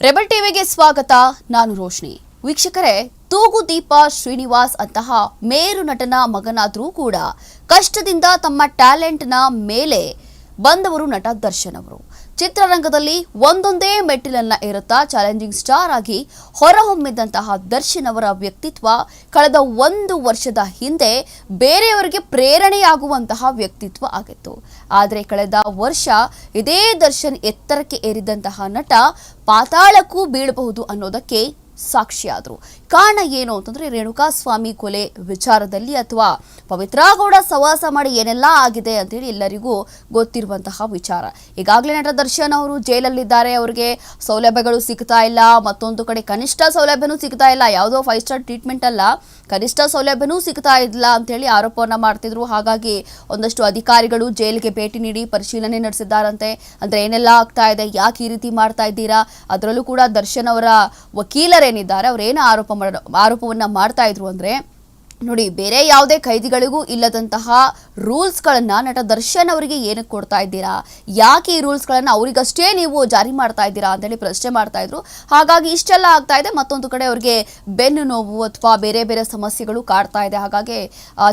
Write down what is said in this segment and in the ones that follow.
Rebel ಟಿವಿಗೆ ಸ್ವಾಗತ, ನಾನು ರೋಶ್ನಿ. ವೀಕ್ಷಕರೇ, ತೂಗು ದೀಪ ಶ್ರೀನಿವಾಸ್ ಅಂತಹ ಮೇರು ನಟನ ಮಗನಾದರೂ ಕೂಡ ಕಷ್ಟದಿಂದ ತಮ್ಮ ಟ್ಯಾಲೆಂಟ್ನ ಮೇಲೆ ಬಂದವರು ನಟ ದರ್ಶನ್ ಅವರು. ಚಿತ್ರರಂಗದಲ್ಲಿ ಒಂದೊಂದೇ ಮೆಟ್ಟಿಲನ್ನ ಏರುತ್ತಾ ಚಾಲೆಂಜಿಂಗ್ ಸ್ಟಾರ್ ಆಗಿ ಹೊರಹೊಮ್ಮಿದಂತಹ ದರ್ಶನ್ ಅವರ ವ್ಯಕ್ತಿತ್ವ ಕಳೆದ ಒಂದು ವರ್ಷದ ಹಿಂದೆ ಬೇರೆಯವರಿಗೆ ಪ್ರೇರಣೆಯಾಗುವಂತಹ ವ್ಯಕ್ತಿತ್ವ ಆಗಿತ್ತು. ಆದರೆ ಕಳೆದ ವರ್ಷ ಇದೇ ದರ್ಶನ್ ಎತ್ತರಕ್ಕೆ ಏರಿದಂತಹ ನಟ ಪಾತಾಳಕ್ಕೂ ಬೀಳಬಹುದು ಅನ್ನೋದಕ್ಕೆ ಸಾಕ್ಷಿಯಾದರು. ಕಾರಣ ಏನು ಅಂತಂದ್ರೆ ರೇಣುಕಾ ಸ್ವಾಮಿ ಕೊಲೆ ವಿಚಾರದಲ್ಲಿ ಅಥವಾ ಪವಿತ್ರಾಗೌಡ ಸವಾಸ ಮಾಡಿ ಏನೆಲ್ಲ ಆಗಿದೆ ಅಂತೇಳಿ ಎಲ್ಲರಿಗೂ ಗೊತ್ತಿರುವಂತಹ ವಿಚಾರ. ಈಗಾಗಲೇ ನಟ ದರ್ಶನ್ ಅವರು ಜೈಲಲ್ಲಿದ್ದಾರೆ, ಅವರಿಗೆ ಸೌಲಭ್ಯಗಳು ಸಿಗ್ತಾ ಇಲ್ಲ, ಮತ್ತೊಂದು ಕಡೆ ಕನಿಷ್ಠ ಸೌಲಭ್ಯನೂ ಸಿಗ್ತಾ ಇಲ್ಲ, ಯಾವುದೋ ಫೈವ್ ಸ್ಟಾರ್ ಟ್ರೀಟ್ಮೆಂಟ್ ಅಲ್ಲ, ಕನಿಷ್ಠ ಸೌಲಭ್ಯನೂ ಸಿಗ್ತಾ ಇಲ್ಲ ಅಂತೇಳಿ ಆರೋಪವನ್ನ ಮಾಡ್ತಿದ್ರು. ಹಾಗಾಗಿ ಒಂದಷ್ಟು ಅಧಿಕಾರಿಗಳು ಜೈಲಿಗೆ ಭೇಟಿ ನೀಡಿ ಪರಿಶೀಲನೆ ನಡೆಸಿದ್ದಾರಂತೆ. ಅಂದ್ರೆ ಏನೆಲ್ಲ ಆಗ್ತಾ ಇದೆ, ಯಾಕೆ ಈ ರೀತಿ ಮಾಡ್ತಾ ಇದ್ದೀರಾ? ಅದರಲ್ಲೂ ಕೂಡ ದರ್ಶನ್ ಅವರ ವಕೀಲರೇನಿದ್ದಾರೆ ಅವರೇನು ಆರೋಪ ಆರೋಪವನ್ನ ಮಾಡ್ತಾ ಇದ್ರು ಅಂದ್ರೆ ನೋಡಿ, ಬೇರೆ ಯಾವುದೇ ಖೈದಿಗಳಿಗೂ ಇಲ್ಲದಂತಹ ರೂಲ್ಸ್ಗಳನ್ನ ನಟ ದರ್ಶನ್ ಅವರಿಗೆ ಏನಕ್ಕೆ ಕೊಡ್ತಾ ಇದ್ದೀರಾ? ಯಾಕೆ ಈ ರೂಲ್ಸ್ಗಳನ್ನ ಅವರಿಗಷ್ಟೇ ನೀವು ಜಾರಿ ಮಾಡ್ತಾ ಇದ್ದೀರಾ ಅಂತೇಳಿ ಪ್ರಶ್ನೆ ಮಾಡ್ತಾ ಇದ್ರು. ಹಾಗಾಗಿ ಇಷ್ಟೆಲ್ಲ ಆಗ್ತಾ ಇದೆ. ಮತ್ತೊಂದು ಕಡೆ ಅವರಿಗೆ ಬೆನ್ನು ನೋವು ಅಥವಾ ಬೇರೆ ಬೇರೆ ಸಮಸ್ಯೆಗಳು ಕಾಡ್ತಾ ಇದೆ. ಹಾಗಾಗಿ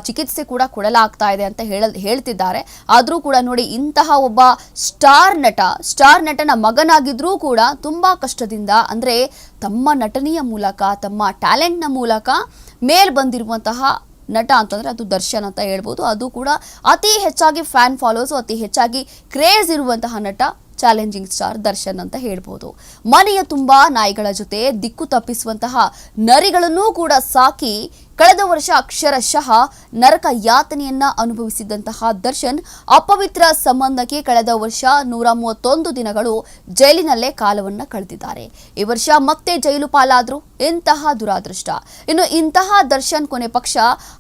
ಚಿಕಿತ್ಸೆ ಕೂಡ ಕೊಡಲಾಗ್ತಾ ಇದೆ ಅಂತ ಹೇಳ, ಹೇಳ್ತಿದ್ದಾರೆ. ಆದರೂ ಕೂಡ ನೋಡಿ, ಇಂತಹ ಒಬ್ಬ ಸ್ಟಾರ್ ನಟ, ಸ್ಟಾರ್ ನಟನ ಮಗನಾಗಿದ್ರೂ ಕೂಡ ತುಂಬಾ ಕಷ್ಟದಿಂದ, ಅಂದ್ರೆ ತಮ್ಮ ನಟನೆಯ ಮೂಲಕ, ತಮ್ಮ ಟ್ಯಾಲೆಂಟ್ನ ಮೂಲಕ ಮೇಲ್ ಬಂದಿರುವಂತಹ ನಟ ಅಂತಂದ್ರೆ ಅದು ದರ್ಶನ್ ಅಂತ ಹೇಳ್ಬೋದು. ಅದು ಕೂಡ ಅತಿ ಹೆಚ್ಚಾಗಿ ಫ್ಯಾನ್ ಫಾಲೋಸು ಅತಿ ಹೆಚ್ಚಾಗಿ ಕ್ರೇಜ್ ಇರುವಂತಹ ನಟ ಚಾಲೆಂಜಿಂಗ್ ಸ್ಟಾರ್ ದರ್ಶನ್ ಅಂತ ಹೇಳ್ಬೋದು. ಮನೆಯ ತುಂಬಾ ನಾಯಿಗಳ ಜೊತೆ ದಿಕ್ಕು ತಪ್ಪಿಸುವಂತಹ ನರಿಗಳನ್ನೂ ಕೂಡ ಸಾಕಿ ಕಳೆದ ವರ್ಷ ಅಕ್ಷರಶಃ ನರಕ ಯಾತನೆಯನ್ನ ಅನುಭವಿಸಿದಂತಹ ದರ್ಶನ್ ಅಪವಿತ್ರ ಸಂಬಂಧಕ್ಕೆ ಕಳೆದ ವರ್ಷ ನೂರ ಮೂವತ್ತೊಂದು ದಿನಗಳು ಜೈಲಿನಲ್ಲೇ ಕಾಲವನ್ನ ಕಳೆದಿದ್ದಾರೆ. ಈ ವರ್ಷ ಮತ್ತೆ ಜೈಲು ಪಾಲಾದ್ರು ಇಂತಹ ದುರಾದೃಷ್ಟ. ಇನ್ನು ಇಂತಹ ದರ್ಶನ್ ಕೊನೆ ಪಕ್ಷ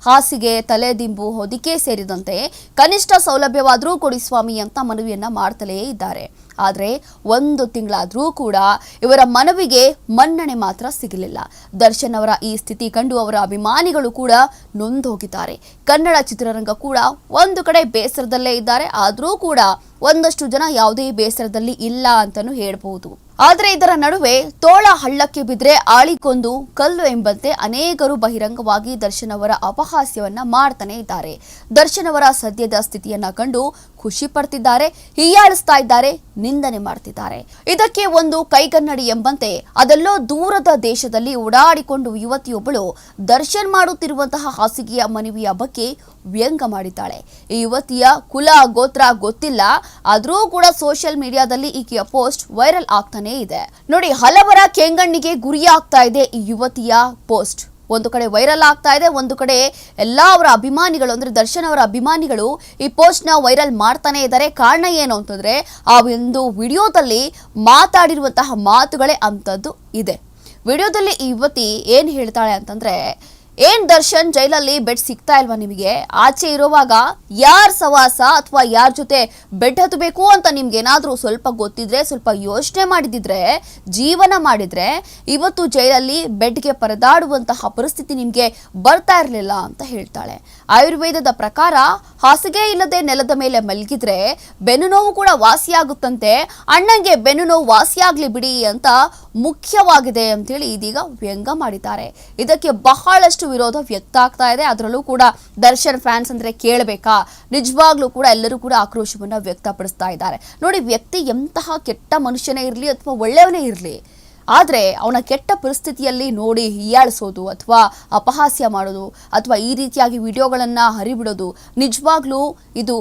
ಹಾಸಿಗೆ ತಲೆದಿಂಬು ಹೊದಿಕೆ ಸೇರಿದಂತೆ ಕನಿಷ್ಠ ಸೌಲಭ್ಯವಾದರೂ ಕೊಡಿ ಸ್ವಾಮಿ ಅಂತ ಮನವಿಯನ್ನ ಮಾಡ್ತಲೇ ಇದ್ದಾರೆ. ಆದರೆ ಒಂದು ತಿಂಗಳಾದರೂ ಕೂಡ ಇವರ ಮನವಿಗೆ ಮನ್ನಣೆ ಮಾತ್ರ ಸಿಗಲಿಲ್ಲ. ದರ್ಶನ್ ಅವರ ಈ ಸ್ಥಿತಿ ಕಂಡು ಅವರ ಅಭಿಮಾನಿಗಳು ಕೂಡ ನೊಂದೋಗಿದ್ದಾರೆ. ಕನ್ನಡ ಚಿತ್ರರಂಗ ಕೂಡ ಒಂದು ಕಡೆ ಬೇಸರದಲ್ಲೇ ಇದ್ದಾರೆ. ಆದರೂ ಕೂಡ ಒಂದಷ್ಟು ಜನ ಯಾವುದೇ ಬೇಸರದಲ್ಲಿ ಇಲ್ಲ ಅಂತಲೂ ಹೇಳ್ಬಹುದು. ಆದರೆ ಇದರ ನಡುವೆ ತೋಳ ಹಳ್ಳಕ್ಕೆ ಬಿದ್ರೆ ಆಳಿಕೊಂದು ಕಲ್ಲು ಎಂಬಂತೆ ಅನೇಕರು ಬಹಿರಂಗವಾಗಿ ದರ್ಶನ್ ಅವರ ಅಪಹಾಸ್ಯವನ್ನ ಮಾಡ್ತಾನೆ ಇದ್ದಾರೆ. ದರ್ಶನ್ ಅವರ ಸದ್ಯದ ಸ್ಥಿತಿಯನ್ನ ಕಂಡು ಖುಷಿ ಪಡ್ತಿದ್ದಾರೆ, ಹೀಯಾಳಿಸ್ತಾ ಇದ್ದಾರೆ, ನಿಂದನೆ ಮಾಡ್ತಿದ್ದಾರೆ. ಇದಕ್ಕೆ ಒಂದು ಕೈಗನ್ನಡಿ ಎಂಬಂತೆ ಅದೆಲ್ಲೋ ದೂರದ ದೇಶದಲ್ಲಿ ಓಡಾಡಿಕೊಂಡು ಯುವತಿಯೊಬ್ಬಳು ದರ್ಶನ್ ಮಾಡುತ್ತಿರುವಂತಹ ಹಾಸಿಗೆಯ ಮನವಿಯ ಬಗ್ಗೆ ವ್ಯಂಗ್ಯ ಮಾಡಿದ್ದಾಳೆ. ಈ ಯುವತಿಯ ಕುಲ, ಗೋತ್ರ ಗೊತ್ತಿಲ್ಲ. ಆದರೂ ಕೂಡ ಸೋಷಿಯಲ್ ಮೀಡಿಯಾದಲ್ಲಿ ಈಕೆಯ ಪೋಸ್ಟ್ ವೈರಲ್ ಆಗ್ತಾನೇ ಇದೆ. ನೋಡಿ, ಹಲವರ ಕೆಂಗಣ್ಣಿಗೆ ಗುರಿಯಾಗ್ತಾ ಇದೆ ಈ ಯುವತಿಯ ಪೋಸ್ಟ್. ಒಂದು ಕಡೆ ವೈರಲ್ ಆಗ್ತಾ ಇದೆ, ಒಂದು ಕಡೆ ಎಲ್ಲ ಅವರ ಅಭಿಮಾನಿಗಳು, ಅಂದ್ರೆ ದರ್ಶನ್ ಅವರ ಅಭಿಮಾನಿಗಳು ಈ ಪೋಸ್ಟ್ನ ವೈರಲ್ ಮಾಡ್ತಾನೆ ಇದ್ದಾರೆ. ಕಾರಣ ಏನು ಅಂತಂದ್ರೆ, ಆ ಒಂದು ವಿಡಿಯೋದಲ್ಲಿ ಮಾತಾಡಿರುವಂತಹ ಮಾತುಗಳೇ ಅಂತದ್ದು ಇದೆ. ವಿಡಿಯೋದಲ್ಲಿ ಈ ಯುವತಿ ಏನ್ ಹೇಳ್ತಾಳೆ ಅಂತಂದ್ರೆ ಏನ್ ದರ್ಶನ್ ಜೈಲಲ್ಲಿ ಬೆಡ್ ಸಿಗ್ತಾ ಇಲ್ವಾ ನಿಮಗೆ? ಆಚೆ ಇರುವಾಗ ಯಾರ್ ಸವಾಸ ಅಥವಾ ಯಾರ ಜೊತೆ ಬೆಡ್ ಹತ್ತಬೇಕು ಅಂತ ನಿಮ್ಗೆ ಏನಾದ್ರೂ ಸ್ವಲ್ಪ ಗೊತ್ತಿದ್ರೆ, ಸ್ವಲ್ಪ ಯೋಚನೆ ಮಾಡಿದಿದ್ರೆ, ಜೀವನ ಮಾಡಿದ್ರೆ ಇವತ್ತು ಜೈಲಲ್ಲಿ ಬೆಡ್ಗೆ ಪರದಾಡುವಂತಹ ಪರಿಸ್ಥಿತಿ ನಿಮ್ಗೆ ಬರ್ತಾ ಇರಲಿಲ್ಲ ಅಂತ ಹೇಳ್ತಾಳೆ. ಆಯುರ್ವೇದದ ಪ್ರಕಾರ ಹಾಸಿಗೆ ಇಲ್ಲದೆ ನೆಲದ ಮೇಲೆ ಮಲಗಿದ್ರೆ ಬೆನ್ನು ನೋವು ಕೂಡ ವಾಸಿಯಾಗುತ್ತಂತೆ ಅಣ್ಣಂಗೆ ಬೆನ್ನು ನೋವು ವಾಸಿಯಾಗ್ಲಿ ಬಿಡಿ ಅಂತ ಮುಖ್ಯವಾಗಿದೆ ಅಂತೇಳಿ ಇದೀಗ ವ್ಯಂಗ ಮಾಡಿದ್ದಾರೆ. ಇದಕ್ಕೆ ಬಹಳಷ್ಟು ವಿರೋಧ ವ್ಯಕ್ತ ಆಗ್ತಾ ಇದೆ. ಅದರಲ್ಲೂ ಕೂಡ ದರ್ಶನ್ ಫ್ಯಾನ್ಸ್ ಅಂದ್ರೆ ಕೇಳಬೇಕಾ? ನಿಜವಾಗ್ಲೂ ಕೂಡ ಎಲ್ಲರೂ ಕೂಡ ಆಕ್ರೋಶವನ್ನ ವ್ಯಕ್ತಪಡಿಸ್ತಾ ಇದ್ದಾರೆ. ನೋಡಿ, ವ್ಯಕ್ತಿ ಎಂತಹ ಕೆಟ್ಟ ಮನುಷ್ಯನೇ ಇರಲಿ ಅಥವಾ ಒಳ್ಳೆಯವನೇ ಇರಲಿ, ಆದರೆ ಅವನ ಕೆಟ್ಟ ಪರಿಸ್ಥಿತಿಯಲ್ಲಿ ನೋಡಿ ಹೀಯಾಳಿಸೋದು ಅಥವಾ ಅಪಹಾಸ್ಯ ಮಾಡೋದು ಅಥವಾ ಈ ರೀತಿಯಾಗಿ ವಿಡಿಯೋಗಳನ್ನು ಹರಿಬಿಡೋದು ನಿಜವಾಗ್ಲೂ ಇದು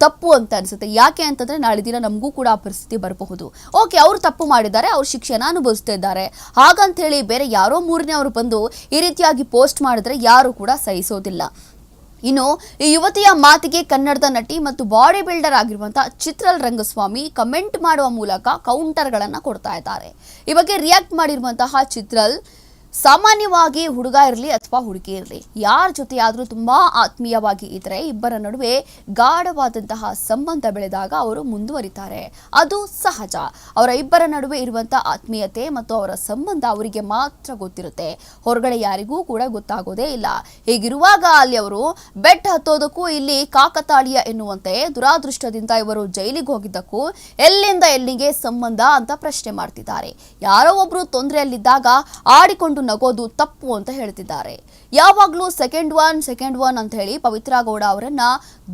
ತಪ್ಪು ಅಂತ ಅನಿಸುತ್ತೆ. ಯಾಕೆ ಅಂತಂದ್ರೆ ನಾಳೆ ದಿನ ನಮಗೂ ಕೂಡ ಆ ಪರಿಸ್ಥಿತಿ ಬರಬಹುದು. ಓಕೆ, ಅವರು ತಪ್ಪು ಮಾಡಿದ್ದಾರೆ, ಅವ್ರ ಶಿಕ್ಷೆನ ಅನುಭವಿಸ್ತಾ ಇದ್ದಾರೆ. ಹಾಗಂತ ಹೇಳಿ ಬೇರೆ ಯಾರೋ ಮೂರನೇ ಅವರು ಬಂದು ಈ ರೀತಿಯಾಗಿ ಪೋಸ್ಟ್ ಮಾಡಿದ್ರೆ ಯಾರು ಕೂಡ ಸಹಿಸೋದಿಲ್ಲ. ಇನ್ನು ಈ ಯುವತಿಯ ಮಾತಿಗೆ ಕನ್ನಡದ ನಟಿ ಮತ್ತು ಬಾಡಿ ಬಿಲ್ಡರ್ ಆಗಿರುವಂತಹ ಚಿತ್ರಲ್ ರಂಗಸ್ವಾಮಿ ಕಮೆಂಟ್ ಮಾಡುವ ಮೂಲಕ ಕೌಂಟರ್ಗಳನ್ನು ಕೊಡ್ತಾ ಇದ್ದಾರೆ. ಈ ಬಗ್ಗೆ ರಿಯಾಕ್ಟ್ ಮಾಡಿರುವಂತಹ ಚಿತ್ರಲ್ ಸಾಮಾನ್ಯವಾಗಿ ಹುಡುಗ ಇರಲಿ ಅಥವಾ ಹುಡುಗಿ ಇರಲಿ, ಯಾರ ಜೊತೆ ಆದರೂ ತುಂಬಾ ಆತ್ಮೀಯವಾಗಿ ಇದ್ರೆ ಇಬ್ಬರ ನಡುವೆ ಗಾಢವಾದಂತಹ ಸಂಬಂಧ ಬೆಳೆದಾಗ ಅವರು ಮುಂದುವರಿತಾರೆ. ಅದು ಸಹಜ. ಅವರ ಇಬ್ಬರ ನಡುವೆ ಇರುವಂತಹ ಆತ್ಮೀಯತೆ ಮತ್ತು ಅವರ ಸಂಬಂಧ ಅವರಿಗೆ ಮಾತ್ರ ಗೊತ್ತಿರುತ್ತೆ. ಹೊರಗಡೆ ಯಾರಿಗೂ ಕೂಡ ಗೊತ್ತಾಗೋದೇ ಇಲ್ಲ. ಹೀಗಿರುವಾಗ ಅಲ್ಲಿ ಅವರು ಬೆಟ್ ಹತ್ತೋದಕ್ಕೂ ಇಲ್ಲಿ ಕಾಕತಾಳೀಯ ಎನ್ನುವಂತೆ ದುರಾದೃಷ್ಟದಿಂದ ಇವರು ಜೈಲಿಗೆ ಹೋಗಿದ್ದಕ್ಕೂ ಎಲ್ಲಿಂದ ಎಲ್ಲಿಗೆ ಸಂಬಂಧ ಅಂತ ಪ್ರಶ್ನೆ ಮಾಡ್ತಿದ್ದಾರೆ. ಯಾರೋ ಒಬ್ರು ತೊಂದರೆಯಲ್ಲಿದ್ದಾಗ ಆಡಿಕೊಂಡು ನಗೋದು ತಪ್ಪು ಅಂತ ಹೇಳ್ತಿದ್ದಾರೆ. ಯಾವಾಗಲೂ ಸೆಕೆಂಡ್ ಒನ್ ಸೆಕೆಂಡ್ ಒನ್ ಅಂತ ಹೇಳಿ ಪವಿತ್ರ ಗೌಡ ಅವರನ್ನ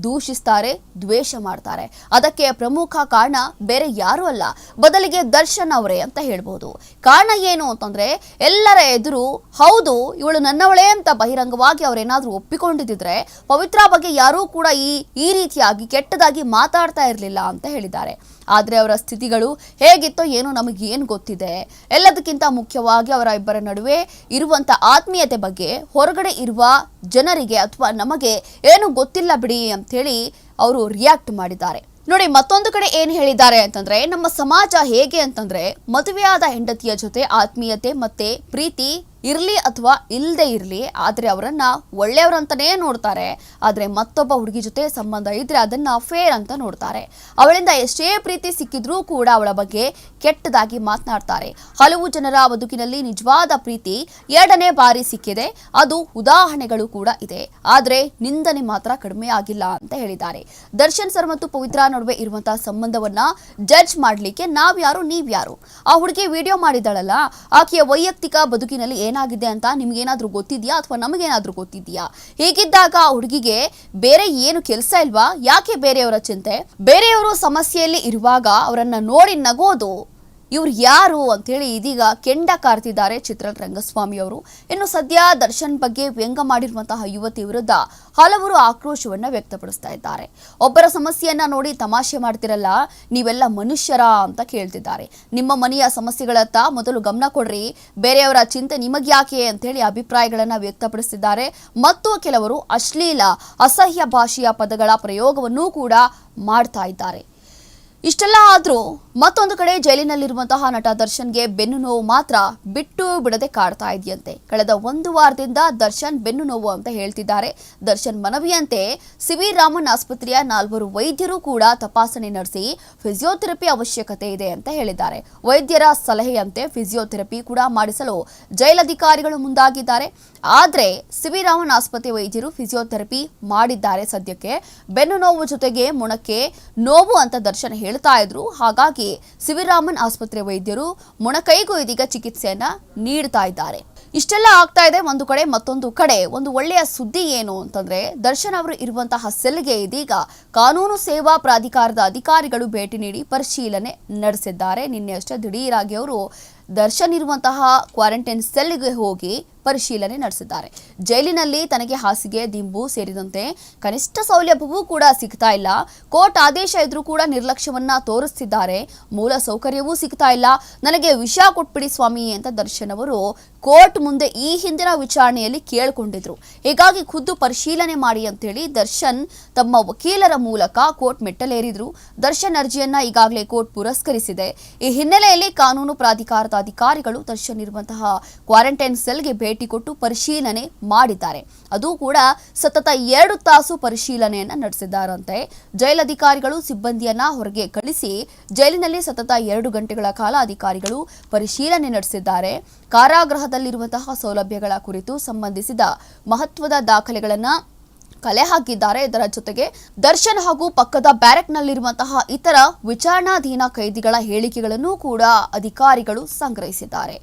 ದೂಷಿಸ್ತಾರೆ, ದ್ವೇಷ ಮಾಡ್ತಾರೆ. ಅದಕ್ಕೆ ಪ್ರಮುಖ ಕಾರಣ ಬೇರೆ ಯಾರು ಅಲ್ಲ, ಬದಲಿಗೆ ದರ್ಶನ್ ಅವರೇ ಅಂತ ಹೇಳ್ಬೋದು. ಕಾರಣ ಏನು ಅಂತಂದ್ರೆ, ಎಲ್ಲರ ಎದುರು ಹೌದು, ಇವಳು ನನ್ನವಳೇ ಅಂತ ಬಹಿರಂಗವಾಗಿ ಅವರೇನಾದ್ರೂ ಒಪ್ಪಿಕೊಂಡಿದ್ರೆ ಪವಿತ್ರ ಬಗ್ಗೆ ಯಾರೂ ಕೂಡ ಈ ಈ ರೀತಿಯಾಗಿ ಕೆಟ್ಟದಾಗಿ ಮಾತಾಡ್ತಾ ಇರಲಿಲ್ಲ ಅಂತ ಹೇಳಿದ್ದಾರೆ. ಆದರೆ ಅವರ ಸ್ಥಿತಿಗಳು ಹೇಗಿತ್ತೋ ಏನೋ ನಮಗೇನು ಗೊತ್ತಿದೆ. ಎಲ್ಲದಕ್ಕಿಂತ ಮುಖ್ಯವಾಗಿ ಅವರ ಇಬ್ಬರ ನಡುವೆ ಇರುವಂತ ಆತ್ಮೀಯತೆ ಬಗ್ಗೆ ಹೊರಗಡೆ ಇರುವ ಜನರಿಗೆ ಅಥವಾ ನಮಗೆ ಏನು ಗೊತ್ತಿಲ್ಲ ಬಿಡಿ ಅಂಥೇಳಿ ಅವರು ರಿಯಾಕ್ಟ್ ಮಾಡಿದ್ದಾರೆ. ನೋಡಿ, ಮತ್ತೊಂದು ಕಡೆ ಏನ್ ಹೇಳಿದ್ದಾರೆ ಅಂತಂದ್ರೆ, ನಮ್ಮ ಸಮಾಜ ಹೇಗೆ ಅಂತಂದ್ರೆ ಮದುವೆಯಾದ ಹೆಂಡತಿಯ ಜೊತೆ ಆತ್ಮೀಯತೆ ಮತ್ತೆ ಪ್ರೀತಿ ಇರ್ಲಿ ಅಥವಾ ಇಲ್ಲದೆ ಇರ್ಲಿ, ಆದರೆ ಅವರನ್ನು ಒಳ್ಳೆಯವರಂತನೇ ನೋಡ್ತಾರೆ. ಆದರೆ ಮತ್ತೊಬ್ಬ ಹುಡುಗಿ ಜೊತೆ ಸಂಬಂಧ ಇದ್ದರೆ ಅದನ್ನ ಫೇರ್ ಅಂತ ನೋಡ್ತಾರೆ. ಅವಳಿಂದ ಎಷ್ಟೇ ಪ್ರೀತಿ ಸಿಕ್ಕಿದ್ರೂ ಕೂಡ ಅವಳ ಬಗ್ಗೆ ಕೆಟ್ಟದಾಗಿ ಮಾತನಾಡ್ತಾರೆ. ಹಲವು ಜನರ ಬದುಕಿನಲ್ಲಿ ನಿಜವಾದ ಪ್ರೀತಿ ಎರಡನೇ ಬಾರಿ ಸಿಕ್ಕಿದೆ. ಅದು ಉದಾಹರಣೆಗಳು ಕೂಡ ಇದೆ. ಆದರೆ ನಿಂದನೆ ಮಾತ್ರ ಕಡಿಮೆ ಆಗಿಲ್ಲ ಅಂತ ಹೇಳಿದ್ದಾರೆ. ದರ್ಶನ್ ಸರ್ ಮತ್ತು ಪವಿತ್ರ ನಡುವೆ ಇರುವಂತಹ ಸಂಬಂಧವನ್ನ ಜಡ್ಜ್ ಮಾಡ್ಲಿಕ್ಕೆ ನಾವ್ಯಾರು, ನೀವ್ಯಾರು? ಆ ಹುಡುಗಿ ವಿಡಿಯೋ ಮಾಡಿದಳಲ್ಲ ಆಕೆಯ ವೈಯಕ್ತಿಕ ಬದುಕಿನಲ್ಲಿ ಏನಾಗಿದೆ ಅಂತ ನಿಮ್ಗೇನಾದ್ರೂ ಗೊತ್ತಿದ್ಯಾ ಅಥವಾ ನಮಗೇನಾದ್ರೂ ಗೊತ್ತಿದ್ಯಾ? ಹೀಗಿದ್ದಾಗ ಹುಡುಗಿಗೆ ಬೇರೆ ಏನು ಕೆಲಸ ಇಲ್ವಾ? ಯಾಕೆ ಬೇರೆಯವರ ಚಿಂತೆ? ಬೇರೆಯವರು ಸಮಸ್ಯೆಯಲ್ಲಿ ಇರುವಾಗ ಅವರನ್ನ ನೋಡಿ ನಗೋದು. ಇವ್ರು ಯಾರು ಅಂತೇಳಿ ಇದೀಗ ಕೆಂಡ ಕಾರ್ತಿದ್ದಾರೆ ಚಿತ್ರರಂಗಸ್ವಾಮಿ ಅವರು. ಇನ್ನು ಸದ್ಯ ದರ್ಶನ್ ಬಗ್ಗೆ ವ್ಯಂಗ್ಯ ಮಾಡಿರುವಂತಹ ಯುವತಿ ವಿರುದ್ಧ ಹಲವರು ಆಕ್ರೋಶವನ್ನ ವ್ಯಕ್ತಪಡಿಸ್ತಾ ಇದ್ದಾರೆ. ಒಬ್ಬರ ಸಮಸ್ಯೆಯನ್ನ ನೋಡಿ ತಮಾಷೆ ಮಾಡ್ತಿರಲ್ಲ, ನೀವೆಲ್ಲ ಮನುಷ್ಯರ ಅಂತ ಕೇಳ್ತಿದ್ದಾರೆ. ನಿಮ್ಮ ಮನೆಯ ಸಮಸ್ಯೆಗಳತ್ತ ಮೊದಲು ಗಮನ ಕೊಡ್ರಿ, ಬೇರೆಯವರ ಚಿಂತೆ ನಿಮಗ್ಯಾಕೆ ಅಂತೇಳಿ ಅಭಿಪ್ರಾಯಗಳನ್ನ ವ್ಯಕ್ತಪಡಿಸಿದ್ದಾರೆ ಮತ್ತು ಕೆಲವರು ಅಶ್ಲೀಲ, ಅಸಹ್ಯ ಭಾಷೆಯ ಪದಗಳ ಪ್ರಯೋಗವನ್ನೂ ಕೂಡ ಮಾಡ್ತಾ ಇದ್ದಾರೆ. ಇಷ್ಟೆಲ್ಲ ಆದ್ರೂ ಮತ್ತೊಂದು ಕಡೆ ಜೈಲಿನಲ್ಲಿರುವಂತಹ ನಟ ದರ್ಶನ್ಗೆ ಬೆನ್ನು ನೋವು ಮಾತ್ರ ಬಿಟ್ಟು ಬಿಡದೆ ಕಾಡ್ತಾ ಇದೆಯಂತೆ. ಕಳೆದ ಒಂದು ವಾರದಿಂದ ದರ್ಶನ್ ಬೆನ್ನು ನೋವು ಅಂತ ಹೇಳ್ತಿದ್ದಾರೆ. ದರ್ಶನ್ ಮನವಿಯಂತೆ ಸಿವಿ ರಾಮನ್ ಆಸ್ಪತ್ರೆಯ ನಾಲ್ವರು ವೈದ್ಯರು ಕೂಡ ತಪಾಸಣೆ ನಡೆಸಿ ಫಿಸಿಯೋಥೆರಪಿ ಅವಶ್ಯಕತೆ ಇದೆ ಅಂತ ಹೇಳಿದ್ದಾರೆ. ವೈದ್ಯರ ಸಲಹೆಯಂತೆ ಫಿಸಿಯೋಥೆರಪಿ ಕೂಡ ಮಾಡಿಸಲು ಜೈಲಧಿಕಾರಿಗಳು ಮುಂದಾಗಿದ್ದಾರೆ. ಆದ್ರೆ ಸಿವಿ ರಾಮನ್ ಆಸ್ಪತ್ರೆ ವೈದ್ಯರು ಫಿಸಿಯೋಥೆರಪಿ ಮಾಡಿದ್ದಾರೆ ಸದ್ಯಕ್ಕೆ. ಬೆನ್ನು ನೋವು ಜೊತೆಗೆ ಮೊಣಕ್ಕೆ ನೋವು ಅಂತ ದರ್ಶನ್ ಹೇಳ್ತಾ ಇದ್ರು. ಹಾಗಾಗಿ ಸಿವಿರಾಮನ್ ಆಸ್ಪತ್ರೆ ವೈದ್ಯರು ಮೊಣಕೈಗೂ ಇದೀಗ ಚಿಕಿತ್ಸೆಯನ್ನ ನೀಡ್ತಾ ಇದ್ದಾರೆ. ಇಷ್ಟೆಲ್ಲ ಆಗ್ತಾ ಇದೆ ಒಂದು ಕಡೆ, ಮತ್ತೊಂದು ಕಡೆ. ಒಂದು ಒಳ್ಳೆಯ ಸುದ್ದಿ ಏನು ಅಂತಂದ್ರೆ, ದರ್ಶನ್ ಅವರು ಇರುವಂತಹ ಸೆಲ್ಗೆ ಇದೀಗ ಕಾನೂನು ಸೇವಾ ಪ್ರಾಧಿಕಾರದ ಅಧಿಕಾರಿಗಳು ಭೇಟಿ ನೀಡಿ ಪರಿಶೀಲನೆ ನಡೆಸಿದ್ದಾರೆ. ನಿನ್ನೆ ಅಷ್ಟೇ ದಿಢೀರಾಗಿ ಅವರು ದರ್ಶನ್ ಇರುವಂತಹ ಕ್ವಾರಂಟೈನ್ ಸೆಲ್ಗೆ ಹೋಗಿ ಪರಿಶೀಲನೆ ನಡೆಸಿದ್ದಾರೆ. ಜೈಲಿನಲ್ಲಿ ತನಗೆ ಹಾಸಿಗೆ, ದಿಂಬು ಸೇರಿದಂತೆ ಕನಿಷ್ಠ ಸೌಲಭ್ಯವೂ ಕೂಡ ಸಿಗ್ತಾ ಇಲ್ಲ. ಕೋರ್ಟ್ ಆದೇಶ ಇದ್ರೂ ಕೂಡ ನಿರ್ಲಕ್ಷ್ಯವನ್ನ ತೋರಿಸ್ತಿದ್ದಾರೆ. ಮೂಲ ಸೌಕರ್ಯವೂ ಸಿಗ್ತಾ ಇಲ್ಲ. ನನಗೆ ವಿಷ ಕೊಟ್ಬಿಡಿ ಸ್ವಾಮಿ ಅಂತ ದರ್ಶನ್ ಅವರು ಕೋರ್ಟ್ ಮುಂದೆ ಈ ಹಿಂದಿನ ವಿಚಾರಣೆಯಲ್ಲಿ ಕೇಳಿಕೊಂಡಿದ್ರು. ಹೀಗಾಗಿ ಖುದ್ದು ಪರಿಶೀಲನೆ ಮಾಡಿ ಅಂತೇಳಿ ದರ್ಶನ್ ತಮ್ಮ ವಕೀಲರ ಮೂಲಕ ಕೋರ್ಟ್ ಮೆಟ್ಟಲೇರಿದ್ರು. ದರ್ಶನ್ ಅರ್ಜಿಯನ್ನ ಈಗಾಗಲೇ ಕೋರ್ಟ್ ಪುರಸ್ಕರಿಸಿದೆ. ಈ ಹಿನ್ನೆಲೆಯಲ್ಲಿ ಕಾನೂನು ಪ್ರಾಧಿಕಾರದ ಅಧಿಕಾರಿಗಳು ದರ್ಶನ್ ಇರುವಂತಹ ಕ್ವಾರಂಟೈನ್ ಸೆಲ್ಗೆ ಭೇಟಿ ಕೊಟ್ಟು ಪರಿಶೀಲನೆ ಮಾಡಿದ್ದಾರೆ. ಅದು ಕೂಡ ಸತತ ಎರಡು ತಾಸು ಪರಿಶೀಲನೆಯನ್ನ ನಡೆಸಿದ್ದಾರಂತೆ. ಜೈಲಧಿಕಾರಿಗಳು ಸಿಬ್ಬಂದಿಯನ್ನ ಹೊರಗೆ ಕಳಿಸಿ ಜೈಲಿನಲ್ಲಿ ಸತತ ಎರಡು ಗಂಟೆಗಳ ಕಾಲ ಅಧಿಕಾರಿಗಳು ಪರಿಶೀಲನೆ ನಡೆಸಿದ್ದಾರೆ. ಕಾರಾಗೃಹದಲ್ಲಿರುವಂತಹ ಸೌಲಭ್ಯಗಳ ಕುರಿತು ಸಂಬಂಧಿಸಿದ ಮಹತ್ವದ ದಾಖಲೆಗಳನ್ನ ಕಲೆ ಹಾಕಿದ್ದಾರೆ. ಇದರ ಜೊತೆಗೆ ದರ್ಶನ್ ಹಾಗೂ ಪಕ್ಕದ ಬ್ಯಾರೆಕ್ನಲ್ಲಿರುವಂತಹ ಇತರ ವಿಚಾರಣಾಧೀನ ಕೈದಿಗಳ ಹೇಳಿಕೆಗಳನ್ನು ಕೂಡ ಅಧಿಕಾರಿಗಳು ಸಂಗ್ರಹಿಸಿದ್ದಾರೆ.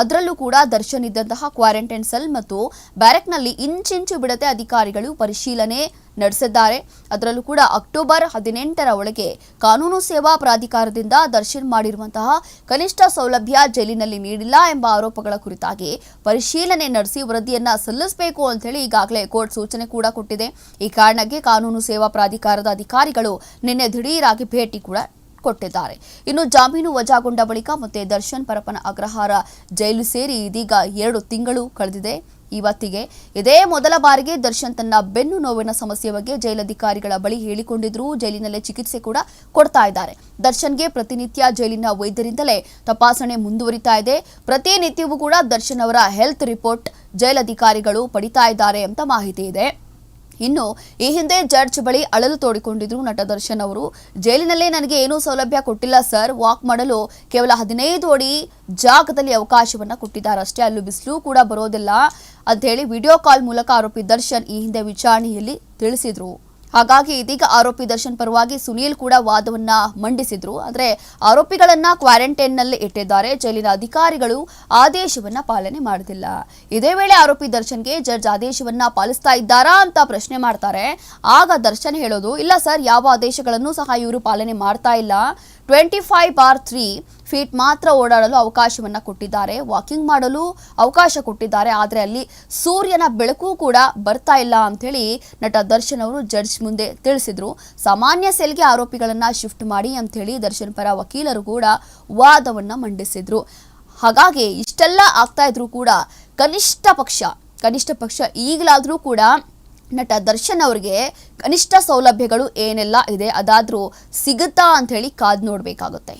ಅದರಲ್ಲೂ ಕೂಡ ದರ್ಶನ್ ಇದ್ದಂತಹ ಕ್ವಾರಂಟೈನ್ ಸೆಲ್ ಮತ್ತು ಬ್ಯಾರೆಕ್ನಲ್ಲಿ ಇಂಚಿಂಚು ಬಿಡದೆ ಅಧಿಕಾರಿಗಳು ಪರಿಶೀಲನೆ ನಡೆಸಿದ್ದಾರೆ. ಅದರಲ್ಲೂ ಕೂಡ ಅಕ್ಟೋಬರ್ ಹದಿನೆಂಟರ ಒಳಗೆ ಕಾನೂನು ಸೇವಾ ಪ್ರಾಧಿಕಾರದಿಂದ ದರ್ಶನ್ ಮಾಡಿರುವಂತಹ ಕನಿಷ್ಠ ಸೌಲಭ್ಯ ಜೈಲಿನಲ್ಲಿ ನೀಡಿಲ್ಲ ಎಂಬ ಆರೋಪಗಳ ಕುರಿತಾಗಿ ಪರಿಶೀಲನೆ ನಡೆಸಿ ವರದಿಯನ್ನ ಸಲ್ಲಿಸಬೇಕು ಅಂತ ಹೇಳಿ ಈಗಾಗಲೇ ಕೋರ್ಟ್ ಸೂಚನೆ ಕೂಡ ಕೊಟ್ಟಿದೆ. ಈ ಕಾರಣಕ್ಕೆ ಕಾನೂನು ಸೇವಾ ಪ್ರಾಧಿಕಾರದ ಅಧಿಕಾರಿಗಳು ನಿನ್ನೆ ದಿಢೀರಾಗಿ ಭೇಟಿ ಕೂಡ ಕೊಟ್ಟಿದ್ದಾರೆ. ಇನ್ನು ಜಾಮೀನು ವಜಾಗೊಂಡ ಬಳಿಕ ಮತ್ತೆ ದರ್ಶನ್ ಪರಪನ ಅಗ್ರಹಾರ ಜೈಲು ಸೇರಿ ಇದೀಗ ಎರಡು ತಿಂಗಳು ಕಳೆದಿದೆ. ಇವತ್ತಿಗೆ ಇದೇ ಮೊದಲ ಬಾರಿಗೆ ದರ್ಶನ್ ತನ್ನ ಬೆನ್ನು ನೋವಿನ ಸಮಸ್ಯೆ ಬಗ್ಗೆ ಜೈಲಧಿಕಾರಿಗಳ ಬಳಿ ಹೇಳಿಕೊಂಡಿದ್ರು ಜೈಲಿನಲ್ಲೇ ಚಿಕಿತ್ಸೆ ಕೂಡ ಕೊಡ್ತಾ ಇದ್ದಾರೆ. ದರ್ಶನ್ಗೆ ಪ್ರತಿನಿತ್ಯ ಜೈಲಿನ ವೈದ್ಯರಿಂದಲೇ ತಪಾಸಣೆ ಮುಂದುವರಿತಾ ಇದೆ. ಪ್ರತಿನಿತ್ಯವೂ ಕೂಡ ದರ್ಶನ್ ಅವರ ಹೆಲ್ತ್ ರಿಪೋರ್ಟ್ ಜೈಲಧಿಕಾರಿಗಳು ಪಡಿತಾ ಇದ್ದಾರೆ ಅಂತ ಮಾಹಿತಿ ಇದೆ. ಇನ್ನು ಈ ಹಿಂದೆ ಜಡ್ಜ್ ಬಳಿ ಅಳಲು ತೋಡಿಕೊಂಡಿದ್ರು ನಟ ದರ್ಶನ್ ಅವರು. ಜೈಲಿನಲ್ಲೇ ನನಗೆ ಏನೂ ಸೌಲಭ್ಯ ಕೊಟ್ಟಿಲ್ಲ ಸರ್. ವಾಕ್ ಮಾಡಲು ಕೇವಲ ಹದಿನೈದು ಅಡಿ ಜಾಗದಲ್ಲಿ ಅವಕಾಶವನ್ನ ಕೊಟ್ಟಿದ್ದಾರೆ. ಅಷ್ಟೇ ಅಲ್ಲೂ ಬಿಸಿಲು ಕೂಡ ಬರೋದಿಲ್ಲ ಅಂತ ಹೇಳಿ ವಿಡಿಯೋ ಕಾಲ್ ಮೂಲಕ ಆರೋಪಿ ದರ್ಶನ್ ಈ ಹಿಂದೆ ವಿಚಾರಣೆಯಲ್ಲಿ ತಿಳಿಸಿದ್ರು. ಹಾಗಾಗಿ ಇದೀಗ ಆರೋಪಿ ದರ್ಶನ್ ಪರವಾಗಿ ಸುನೀಲ್ ಕೂಡ ವಾದವನ್ನ ಮಂಡಿಸಿದ್ರು. ಆದರೆ ಆರೋಪಿಗಳನ್ನ ಕ್ವಾರಂಟೈನ್ನಲ್ಲಿ ಇಟ್ಟಿದ್ದಾರೆ. ಜೈಲಿನ ಅಧಿಕಾರಿಗಳು ಆದೇಶವನ್ನ ಪಾಲನೆ ಮಾಡುತ್ತಿಲ್ಲ ಇದೇ ವೇಳೆ ಆರೋಪಿ ದರ್ಶನ್ಗೆ ಜಡ್ಜ್ ಆದೇಶವನ್ನ ಪಾಲಿಸ್ತಾ ಇದ್ದಾರಾ ಅಂತ ಪ್ರಶ್ನೆ ಮಾಡ್ತಾರೆ. ಆಗ ದರ್ಶನ್ ಹೇಳೋದು, ಇಲ್ಲ ಸರ್, ಯಾವ ಆದೇಶಗಳನ್ನು ಸಹ ಇವರು ಪಾಲನೆ ಮಾಡ್ತಾ ಇಲ್ಲ. Twenty five bar three feet ಮಾತ್ರ ಓಡಾಡಲು ಅವಕಾಶವನ್ನ ಕೊಟ್ಟಿದ್ದಾರೆ. ವಾಕಿಂಗ್ ಮಾಡಲು ಅವಕಾಶ ಕೊಟ್ಟಿದ್ದಾರೆ. ಆದರೆ ಅಲ್ಲಿ ಸೂರ್ಯನ ಬೆಳಕು ಕೂಡ ಬರ್ತಾ ಇಲ್ಲ ಅಂಥೇಳಿ ನಟ ದರ್ಶನ್ ಅವರು ಜಡ್ಜ್ ಮುಂದೆ ತಿಳಿಸಿದರು. ಸಾಮಾನ್ಯ ಸೆಲ್ಗೆ ಆರೋಪಿಗಳನ್ನು ಶಿಫ್ಟ್ ಮಾಡಿ ಅಂಥೇಳಿ ದರ್ಶನ್ ಪರ ವಕೀಲರು ಕೂಡ ವಾದವನ್ನು ಮಂಡಿಸಿದ್ರು. ಹಾಗಾಗಿ ಇಷ್ಟೆಲ್ಲ ಆಗ್ತಾ ಇದ್ರು ಕೂಡ ಕನಿಷ್ಠ ಪಕ್ಷ ಕನಿಷ್ಠ ಪಕ್ಷ ಈಗಲಾದರೂ ಕೂಡ ನಟ ದರ್ಶನ್ ಅವರಿಗೆ ಕನಿಷ್ಠ ಸೌಲಭ್ಯಗಳು ಏನೆಲ್ಲ ಇದೆ, ಅದಾದರೂ ಸಿಗುತ್ತಾ ಅಂತ ಹೇಳಿ ಕಾದ್ ನೋಡ್ಬೇಕಾಗುತ್ತೆ.